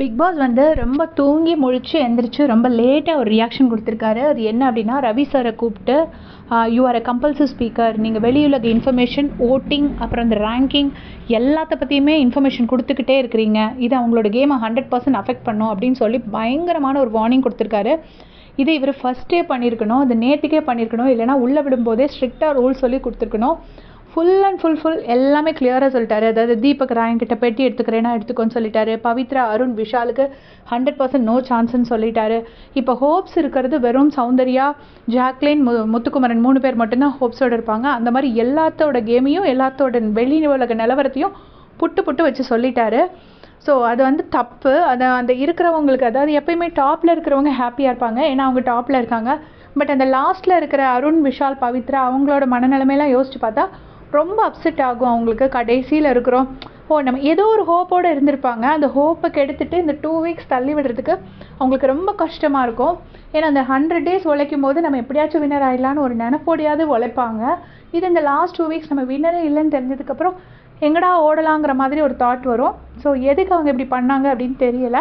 Big pass வந்து ரொம்ப தூங்கி முழிச்சு எந்திரிச்சு ரொம்ப லேட்டாக ஒரு ரியாக்ஷன் கொடுத்துருக்காரு. அது என்ன அப்படின்னா ரவி சாரை கூப்பிட்டு you are a compulsory speaker நீங்கள் வெளியுலக இன்ஃபர்மேஷன் ஓட்டிங் அப்புறம் இந்த ரேங்கிங் எல்லாத்த பற்றியுமே இன்ஃபர்மேஷன் கொடுத்துக்கிட்டே இருக்கிறீங்க. இது அவங்களோட கேமை ஹண்ட்ரட் பர்சன்ட் அஃபெக்ட் பண்ணும் அப்படின்னு சொல்லி பயங்கரமான ஒரு வார்னிங் கொடுத்துருக்காரு. இது இவர் ஃபஸ்ட்டே பண்ணியிருக்கணும். அது நேற்றுக்கே பண்ணியிருக்கணும். இல்லைனா உள்ளே விடும்போதே ஸ்ட்ரிக்டாக ரூல் சொல்லி கொடுத்துருக்கணும். ஃபுல் அண்ட் ஃபுல் ஃபுல் எல்லாமே கிளியராக சொல்லிட்டாரு. அதாவது தீபக் ராயன் கிட்ட பெட்டி எடுத்துக்கிறேன்னா எடுத்துக்கோன்னு சொல்லிட்டாரு. பவித்ரா அருண் விஷாலுக்கு ஹண்ட்ரட் பர்சன்ட் நோ சான்ஸ்ன்னு சொல்லிட்டாரு. இப்போ ஹோப்ஸ் இருக்கிறது வெறும் சௌந்தர்யா ஜாக்லின் மு முத்துக்குமரன் மூணு பேர் மட்டும்தான் ஹோப்ஸோட இருப்பாங்க. அந்த மாதிரி எல்லாத்தோட கேமையும் எல்லாத்தோட வெளி உலக நிலவரத்தையும் புட்டு புட்டு வச்சு சொல்லிட்டாரு. ஸோ அது வந்து தப்பு. அதை அந்த இருக்கிறவங்களுக்கு அதாவது எப்பயுமே டாப்பில் இருக்கிறவங்க ஹாப்பியாக இருப்பாங்க. ஏன்னா அவங்க டாப்பில் இருக்காங்க. பட் அந்த லாஸ்ட்டில் இருக்கிற அருண் விஷால் பவித்ரா அவங்களோட மனநிலைமையெல்லாம் யோசிச்சு பார்த்தா ரொம்ப அப்செட் ஆகும். அவங்களுக்கு கடைசியில் இருக்கிறோம். ஓ நம்ம ஏதோ ஒரு ஹோப்போடு இருந்திருப்பாங்க. அந்த ஹோப்பை கெடுத்துட்டு இந்த டூ வீக்ஸ் தள்ளி விடுறதுக்கு அவங்களுக்கு ரொம்ப கஷ்டமாக இருக்கும். ஏன்னா அந்த ஹண்ட்ரட் டேஸ் உழைக்கும் போது நம்ம எப்படியாச்சும் வின்னர் ஆகிடலான்னு ஒரு நினப்போடையாவது உழைப்பாங்க. இது இந்த லாஸ்ட் டூ வீக்ஸ் நம்ம வின்னரே இல்லைன்னு தெரிஞ்சதுக்கப்புறம் எங்கடா ஓடலாங்கிற மாதிரி ஒரு தாட் வரும். ஸோ எதுக்கு அவங்க இப்படி பண்ணாங்க அப்படின்னு தெரியல.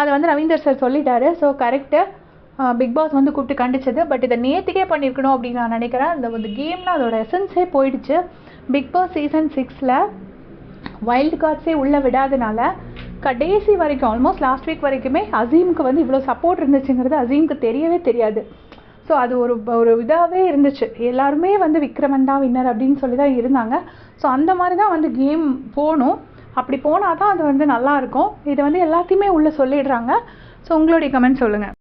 அதை வந்து ரவீந்தர் சார் சொல்லிட்டாரு. ஸோ கரெக்டு பிக் பாஸ் வந்து கூப்பிட்டு கண்டிச்சது. பட் இதை நேற்றுக்கே பண்ணியிருக்கணும் அப்படின்னு நான் நினைக்கிறேன். அந்த வந்து கேமில் அதோட எசன்ஸே போயிடுச்சு. பிக் பாஸ் சீசன் சிக்ஸில் வைல்டு கார்ட்ஸே உள்ளே விடாதனால கடைசி வரைக்கும் ஆல்மோஸ்ட் லாஸ்ட் வீக் வரைக்குமே அசீமுக்கு வந்து இவ்வளோ சப்போர்ட் இருந்துச்சுங்கிறது அசீமுக்கு தெரியவே தெரியாது. ஸோ அது ஒரு ஒரு இதாகவே இருந்துச்சு. எல்லாருமே வந்து விக்ரமன் தான் வின்னர் அப்படின்னு சொல்லி தான் இருந்தாங்க. ஸோ அந்த மாதிரி தான் வந்து கேம் போகணும். அப்படி போனால் தான் அது வந்து நல்லாயிருக்கும் இதை வந்து எல்லாத்தையுமே உள்ளே சொல்லிடுறாங்க. ஸோ உங்களுடைய கமெண்ட் சொல்லுங்கள்